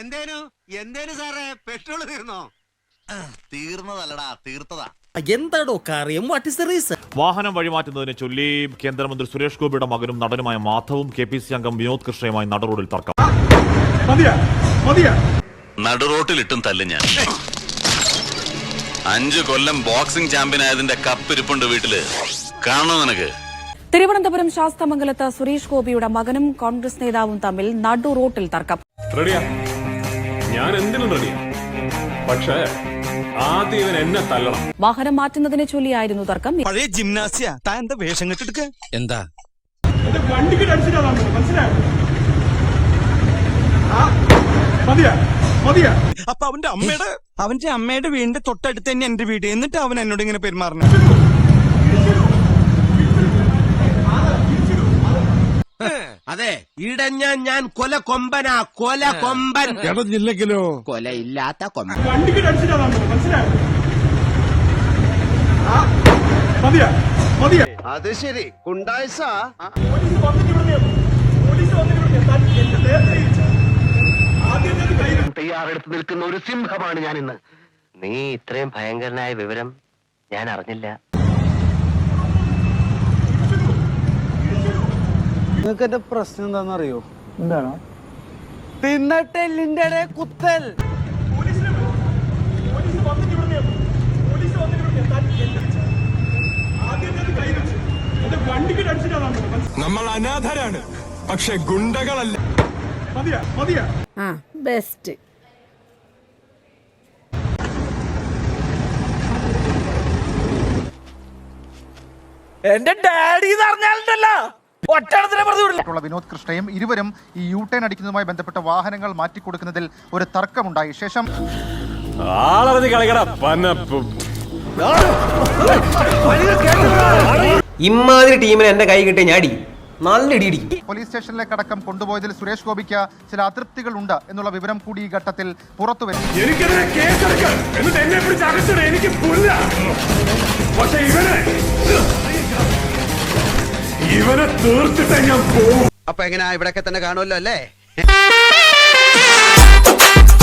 എന്തേനു? എന്തേനു സാറേ? പെട്രോൾ തീർന്നോ? തീർന്നതല്ലടാ തീർത്തതാ. എന്താടോ കാര്യം? വാട്ട് ഇസ് ദ റീസൺ വാഹനം വഴിമാറ്റുന്നതിനെ ചൊല്ലി കേന്ദ്രമന്ത്രി സുരേഷ് ഗോപിയുടെ മകനും നടനുമായ മാധവും കെ പി സി അംഗം വിനോദ് കൃഷ്ണയുമായി നടറോഡിൽ തർക്കം. നടുറോട്ടിലിട്ടും തല്ല് ഞാൻ. അഞ്ചു കൊല്ലം ബോക്സിംഗ് ചാമ്പ്യൻ ആയതിന്റെ കപ്പ് കപ്പിരിപ്പുണ്ട് വീട്ടിൽ. കാണണോ നിനക്ക്? തിരുവനന്തപുരം ശാസ്തമംഗലത്ത് സുരേഷ് ഗോപിയുടെ മകനും കോൺഗ്രസ് നേതാവും തമ്മിൽ നടു റോട്ടിൽ തർക്കം. റെഡിയാ ഞാൻ എന്തിനും റെഡിയാ പക്ഷേ ആദ്യം ഇവൻ എന്നെ തല്ലണം. വാഹനം മാറ്റുന്നതിനെ ചൊല്ലിയായിരുന്നു തർക്കം. പഴയ ജിംനാസിയ. താൻ എന്താ വേഷം കെട്ടിടുക്ക് എന്താ? അപ്പൊ അവന്റെ അമ്മയുടെ അവന്റെ അമ്മയുടെ വീടിന്റെ തൊട്ടടുത്ത് തന്നെ എന്റെ വീട്. എന്നിട്ട് അവൻ എന്നോട് ഇങ്ങനെ പെരുമാറണം അതെ ഇടഞ്ഞ ഞാൻ കൊല കൊമ്പനാ കൊല കൊമ്പൻ. ജില്ലക്കിലോ കൊലയില്ലാത്ത കൊമ്പൻ. അത് ശരി കുണ്ടായ്സ തയ്യാറെടുത്ത് നിൽക്കുന്ന ഒരു സിംഹമാണ് ഞാൻ ഇന്ന് നീ ഇത്രയും ഭയങ്കരനായ വിവരം ഞാൻ അറിഞ്ഞില്ല. നിങ്ങൾക്ക് എന്റെ പ്രശ്നം എന്താണെന്നറിയോ? എന്താണ്? തിന്നട്ടെല്ലിന്റെ ഇടയിൽ കുത്തൽ. നമ്മൾ അനാഥരാണ്. പക്ഷെ ഗുണ്ടകളല്ല. ബെസ്റ്റ് എന്റെ ഡാഡി എന്ന് പറഞ്ഞാലുണ്ടല്ലോ ഒറ്റടത്തിനെ വിനോദ് കൃഷ്ണയും ഇരുവരും ഈ യു ടേൺ അടിക്കുന്നതുമായി ബന്ധപ്പെട്ട വാഹനങ്ങൾ മാറ്റിക്കൊടുക്കുന്നതിൽ ഒരു തർക്കമുണ്ടായി. ശേഷം ആളറിഞ്ഞ് കളിക്കട. പന്നപ്പ് ഇമാതിരി ടീമിന് എന്റെ കൈ കിട്ടിയ ഞാടി. നല്ല ഇടി പോലീസ് സ്റ്റേഷനിലേക്ക് അടക്കം കൊണ്ടുപോയതിൽ സുരേഷ് ഗോപിക്ക് ചില അതൃപ്തികൾ ഉണ്ട് എന്നുള്ള വിവരം കൂടി ഈ ഘട്ടത്തിൽ പുറത്തുവരും എനിക്കെതിരെ തീർത്തിട്ടേ ഞാൻ പോകും അപ്പൊ എങ്ങനെയാ ഇവിടൊക്കെ തന്നെ കാണുമല്ലോ അല്ലേ?